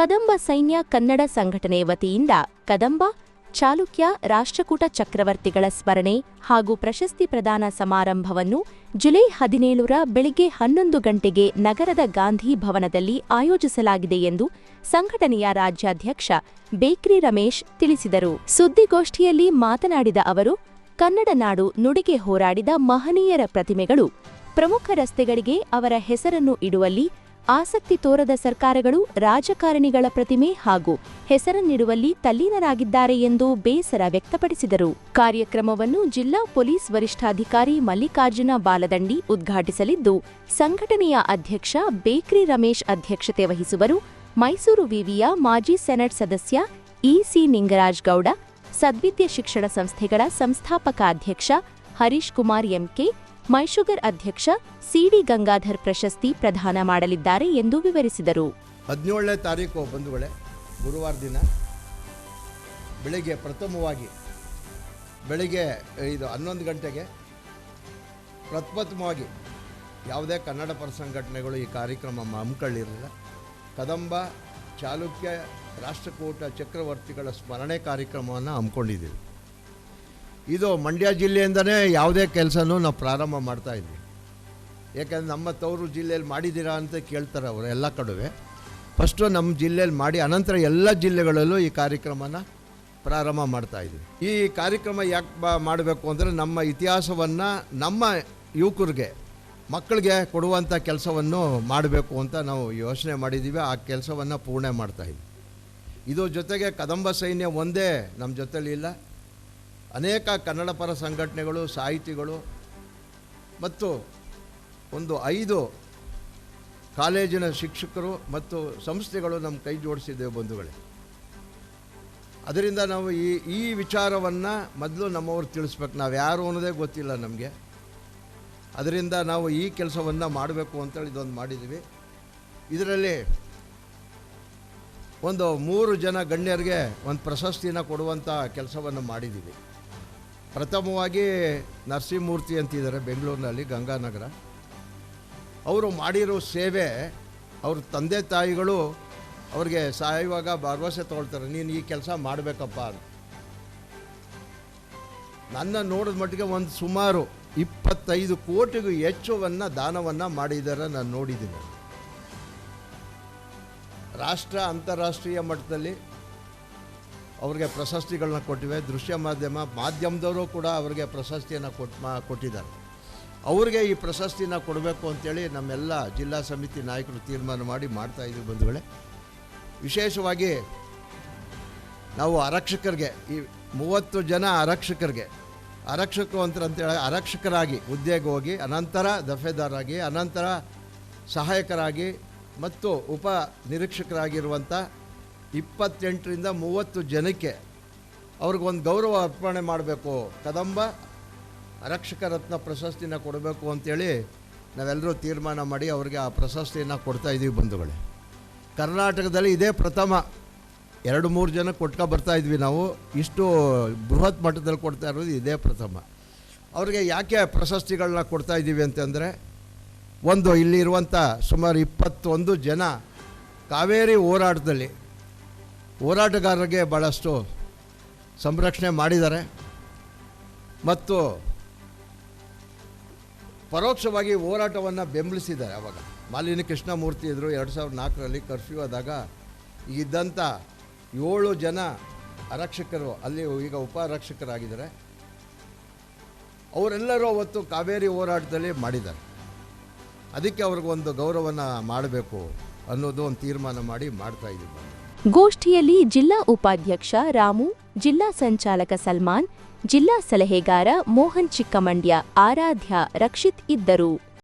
ಕದಂಬ ಸೈನ್ಯ ಕನ್ನಡ ಸಂಘಟನೆ ವತಿಯಿಂದ ಕದಂಬ, ಚಾಲುಕ್ಯ, ರಾಷ್ಟ್ರಕೂಟ ಚಕ್ರವರ್ತಿಗಳ ಸ್ಮರಣೆ ಹಾಗೂ ಪ್ರಶಸ್ತಿ ಪ್ರದಾನ ಸಮಾರಂಭವನ್ನು ಜುಲೈ ಹದಿನೇಳರ ಬೆಳಿಗ್ಗೆ ಹನ್ನೊಂದು ಗಂಟೆಗೆ ನಗರದ ಗಾಂಧಿ ಭವನದಲ್ಲಿ ಆಯೋಜಿಸಲಾಗಿದೆ ಎಂದು ಸಂಘಟನೆಯ ರಾಜ್ಯಾಧ್ಯಕ್ಷ ಬೇಕ್ರಿ ರಮೇಶ್ ತಿಳಿಸಿದರು. ಸುದ್ದಿಗೋಷ್ಠಿಯಲ್ಲಿ ಮಾತನಾಡಿದ ಅವರು, ಕನ್ನಡ ನಾಡು ನುಡಿಗೆ ಹೋರಾಡಿದ ಮಹನೀಯರ ಪ್ರತಿಮೆಗಳು ಪ್ರಮುಖ ರಸ್ತೆಗಳಿಗೆ ಅವರ ಹೆಸರನ್ನು ಇಡುವಲ್ಲಿ ಆಸಕ್ತಿ ತೋರದ ಸರ್ಕಾರಗಳು ರಾಜಕಾರಣಿಗಳ ಪ್ರತಿಮೆ ಹಾಗೂ ಹೆಸರನ್ನಿಡುವಲ್ಲಿ ತಲ್ಲೀನರಾಗಿದ್ದಾರೆ ಎಂದು ಬೇಸರ ವ್ಯಕ್ತಪಡಿಸಿದರು. ಕಾರ್ಯಕ್ರಮವನ್ನು ಜಿಲ್ಲಾ ಪೊಲೀಸ್ ವರಿಷ್ಠಾಧಿಕಾರಿ ಮಲ್ಲಿಕಾರ್ಜುನ ಬಾಲದಂಡಿ ಉದ್ಘಾಟಿಸಲಿದ್ದು, ಸಂಘಟನೆಯ ಅಧ್ಯಕ್ಷ ಬೇಕ್ರಿ ರಮೇಶ್ ಅಧ್ಯಕ್ಷತೆ ವಹಿಸುವರು. ಮೈಸೂರು ವಿವಿಯ ಮಾಜಿ ಸೆನೆಟ್ ಸದಸ್ಯ ಇಸಿ ನಿಂಗರಾಜ್ ಗೌಡ, ಸದ್ವಿದ್ಯ ಶಿಕ್ಷಣ ಸಂಸ್ಥೆಗಳ ಸಂಸ್ಥಾಪಕ ಅಧ್ಯಕ್ಷ ಹರೀಶ್ ಕುಮಾರ್ ಎಂಕೆ ಮೈಶುಗರ್ ಅಧ್ಯಕ್ಷ ಸಿಡಿ ಗಂಗಾಧರ್ ಪ್ರಶಸ್ತಿ ಪ್ರದಾನ ಮಾಡಲಿದ್ದಾರೆ ಎಂದು ವಿವರಿಸಿದರು. ಹದಿನೇಳನೇ ತಾರೀಕು ಬಂಧುಗಳೇ, ಗುರುವಾರ ದಿನ ಬೆಳಿಗ್ಗೆ ಪ್ರಥಮವಾಗಿ ಬೆಳಿಗ್ಗೆ ಇದು ಹನ್ನೊಂದು ಗಂಟೆಗೆ ಪ್ರಥಮವಾಗಿ ಯಾವುದೇ ಕನ್ನಡ ಪರ ಸಂಘಟನೆಗಳು ಈ ಕಾರ್ಯಕ್ರಮ ಹಮ್ಮಿಕೊಳ್ಳಿರಲಿಲ್ಲ. ಕದಂಬ ಚಾಲುಕ್ಯ ರಾಷ್ಟ್ರಕೂಟ ಚಕ್ರವರ್ತಿಗಳ ಸ್ಮರಣೆ ಕಾರ್ಯಕ್ರಮವನ್ನು ಹಮ್ಮಿಕೊಂಡಿದ್ದೀವಿ. ಇದು ಮಂಡ್ಯ ಜಿಲ್ಲೆಯಿಂದನೇ ಯಾವುದೇ ಕೆಲಸನೂ ನಾವು ಪ್ರಾರಂಭ ಮಾಡ್ತಾ ಇದ್ವಿ. ಏಕೆಂದರೆ ನಮ್ಮ ತವರು ಜಿಲ್ಲೆಯಲ್ಲಿ ಮಾಡಿದ್ದೀರಾ ಅಂತ ಕೇಳ್ತಾರೆ ಅವರು ಎಲ್ಲ ಕಡುವೆ. ಫಸ್ಟು ನಮ್ಮ ಜಿಲ್ಲೆಯಲ್ಲಿ ಮಾಡಿ, ಅನಂತರ ಎಲ್ಲ ಜಿಲ್ಲೆಗಳಲ್ಲೂ ಈ ಕಾರ್ಯಕ್ರಮನ ಪ್ರಾರಂಭ ಮಾಡ್ತಾ ಇದ್ವಿ. ಈ ಕಾರ್ಯಕ್ರಮ ಯಾಕೆ ಮಾಡಬೇಕು ಅಂದರೆ ನಮ್ಮ ಇತಿಹಾಸವನ್ನು ನಮ್ಮ ಯುವಕರಿಗೆ, ಮಕ್ಕಳಿಗೆ ಕೊಡುವಂಥ ಕೆಲಸವನ್ನು ಮಾಡಬೇಕು ಅಂತ ನಾವು ಯೋಚನೆ ಮಾಡಿದ್ದೀವಿ. ಆ ಕೆಲಸವನ್ನು ಪೂರ್ಣೆ ಮಾಡ್ತಾಯಿದ್ವಿ ಇದು ಜೊತೆಗೆ ಕದಂಬ ಸೈನ್ಯ ಒಂದೇ ನಮ್ಮ ಜೊತೆಲಿ ಇಲ್ಲ. ಅನೇಕ ಕನ್ನಡ ಪರ ಸಂಘಟನೆಗಳು, ಸಾಹಿತಿಗಳು ಮತ್ತು ಒಂದು ಐದು ಕಾಲೇಜಿನ ಶಿಕ್ಷಕರು ಮತ್ತು ಸಂಸ್ಥೆಗಳು ನಮ್ಮ ಕೈ ಜೋಡಿಸಿದ್ದೇವೆ ಬಂಧುಗಳೇ. ಅದರಿಂದ ನಾವು ಈ ಈ ವಿಚಾರವನ್ನು ಮೊದಲು ನಮ್ಮವ್ರು ತಿಳಿಸ್ಬೇಕು. ನಾವು ಯಾರು ಅನ್ನೋದೇ ಗೊತ್ತಿಲ್ಲ ನಮಗೆ. ಅದರಿಂದ ನಾವು ಈ ಕೆಲಸವನ್ನು ಮಾಡಬೇಕು ಅಂತೇಳಿ ಇದೊಂದು ಮಾಡಿದ್ದೀವಿ. ಇದರಲ್ಲಿ ಒಂದು ಮೂರು ಜನ ಗಣ್ಯರಿಗೆ ಒಂದು ಪ್ರಶಸ್ತಿನ ಕೊಡುವಂಥ ಕೆಲಸವನ್ನು ಮಾಡಿದ್ದೀವಿ. ಪ್ರಥಮವಾಗಿ ನರಸಿಂಹಮೂರ್ತಿ ಅಂತಿದ್ದಾರೆ ಬೆಂಗಳೂರಿನಲ್ಲಿ, ಗಂಗಾನಗರ. ಅವರು ಮಾಡಿರೋ ಸೇವೆ ಅವ್ರ ತಂದೆ ತಾಯಿಗಳು ಅವ್ರಿಗೆ ಸಾಯುವಾಗ ಭರವಸೆ ತೊಗೊಳ್ತಾರೆ, ನೀನು ಈ ಕೆಲಸ ಮಾಡಬೇಕಪ್ಪ ಅಂತ. ನನ್ನ ನೋಡಿದ ಮಟ್ಟಿಗೆ ಒಂದು ಸುಮಾರು ಇಪ್ಪತ್ತೈದು ಕೋಟಿಗೂ ಹೆಚ್ಚುವನ್ನು ದಾನವನ್ನು ಮಾಡಿದ್ದಾರೆ ನಾನು ನೋಡಿದ್ದೀನಿ. ರಾಷ್ಟ್ರ ಅಂತಾರಾಷ್ಟ್ರೀಯ ಮಟ್ಟದಲ್ಲಿ ಅವ್ರಿಗೆ ಪ್ರಶಸ್ತಿಗಳನ್ನ ಕೊಟ್ಟಿವೆ. ದೃಶ್ಯ ಮಾಧ್ಯಮ, ಮಾಧ್ಯಮದವರು ಕೂಡ ಅವರಿಗೆ ಪ್ರಶಸ್ತಿಯನ್ನು ಕೊಟ್ಟು ಕೊಟ್ಟಿದ್ದಾರೆ. ಅವ್ರಿಗೆ ಈ ಪ್ರಶಸ್ತಿನ ಕೊಡಬೇಕು ಅಂತೇಳಿ ನಮ್ಮೆಲ್ಲ ಜಿಲ್ಲಾ ಸಮಿತಿ ನಾಯಕರು ತೀರ್ಮಾನ ಮಾಡಿ ಮಾಡ್ತಾ ಇದ್ದೀವಿ ಬಂಧುಗಳೇ. ವಿಶೇಷವಾಗಿ ನಾವು ಆರಕ್ಷಕರಿಗೆ, ಈ ಮೂವತ್ತು ಜನ ಆರಕ್ಷಕರಿಗೆ, ಆರಕ್ಷಕರು ಅಂತ ಅಂತೇಳಿ ಆರಕ್ಷಕರಾಗಿ ಹುದ್ದೆಗೆ ಹೋಗಿ, ಅನಂತರ ದಫೇದಾರಾಗಿ, ಅನಂತರ ಸಹಾಯಕರಾಗಿ ಮತ್ತು ಉಪ ನಿರೀಕ್ಷಕರಾಗಿರುವಂಥ ಇಪ್ಪತ್ತೆಂಟರಿಂದ ಮೂವತ್ತು ಜನಕ್ಕೆ ಅವ್ರಿಗೊಂದು ಗೌರವ ಅರ್ಪಣೆ ಮಾಡಬೇಕು. ಕದಂಬ, ರಕ್ಷಕ ರತ್ನ ಪ್ರಶಸ್ತಿನ ಕೊಡಬೇಕು ಅಂತೇಳಿ ನಾವೆಲ್ಲರೂ ತೀರ್ಮಾನ ಮಾಡಿ ಅವರಿಗೆ ಆ ಪ್ರಶಸ್ತಿಯನ್ನು ಕೊಡ್ತಾ ಇದ್ದೀವಿ ಬಂಧುಗಳೇ. ಕರ್ನಾಟಕದಲ್ಲಿ ಇದೇ ಪ್ರಥಮ. ಎರಡು ಮೂರು ಜನ ಕೊಟ್ಕೊ ಬರ್ತಾ ಇದ್ವಿ ನಾವು. ಇಷ್ಟು ಬೃಹತ್ ಮಟ್ಟದಲ್ಲಿ ಕೊಡ್ತಾ ಇರೋದು ಇದೇ ಪ್ರಥಮ. ಅವ್ರಿಗೆ ಯಾಕೆ ಪ್ರಶಸ್ತಿಗಳನ್ನ ಕೊಡ್ತಾ ಇದ್ದೀವಿ ಅಂತಂದರೆ, ಒಂದು ಇಲ್ಲಿರುವಂಥ ಸುಮಾರು ಇಪ್ಪತ್ತೊಂದು ಜನ ಕಾವೇರಿ ಹೋರಾಟದಲ್ಲಿ ಹೋರಾಟಗಾರರಿಗೆ ಭಾಳಷ್ಟು ಸಂರಕ್ಷಣೆ ಮಾಡಿದ್ದಾರೆ. ಮತ್ತು ಪರೋಕ್ಷವಾಗಿ ಹೋರಾಟವನ್ನು ಬೆಂಬಲಿಸಿದ್ದಾರೆ ಅವಾಗ. ಮಾಲಿನಿ ಕೃಷ್ಣಮೂರ್ತಿ ಇದ್ದರು ಎರಡು ಸಾವಿರದ ನಾಲ್ಕರಲ್ಲಿ ಕರ್ಫ್ಯೂ ಆದಾಗ ಇದ್ದಂಥ ಏಳು ಜನ ಆರಕ್ಷಕರು ಅಲ್ಲಿ ಈಗ ಉಪ ಆರಕ್ಷಕರಾಗಿದ್ದಾರೆ ಅವರೆಲ್ಲರೂ ಅವತ್ತು ಕಾವೇರಿ ಹೋರಾಟದಲ್ಲಿ ಮಾಡಿದ್ದಾರೆ. ಅದಕ್ಕೆ ಅವ್ರಿಗೊಂದು ಗೌರವನ ಮಾಡಬೇಕು ಅನ್ನೋದು ಒಂದು ತೀರ್ಮಾನ ಮಾಡಿ ಮಾಡ್ತಾ ಇದ್ದೀವಿ. ಗೋಷ್ಠಿಯಲ್ಲಿ ಜಿಲ್ಲಾ ಉಪಾಧ್ಯಕ್ಷ ರಾಮು ಜಿಲ್ಲಾ ಸಂಚಾಲಕ ಸಲ್ಮಾನ್ ಜಿಲ್ಲಾ ಸಲಹೆಗಾರ ಮೋಹನ್ ಚಿಕ್ಕಮಂಡ್ಯ ಆರಾಧ್ಯ ರಕ್ಷಿತ್ ಇದ್ದರು.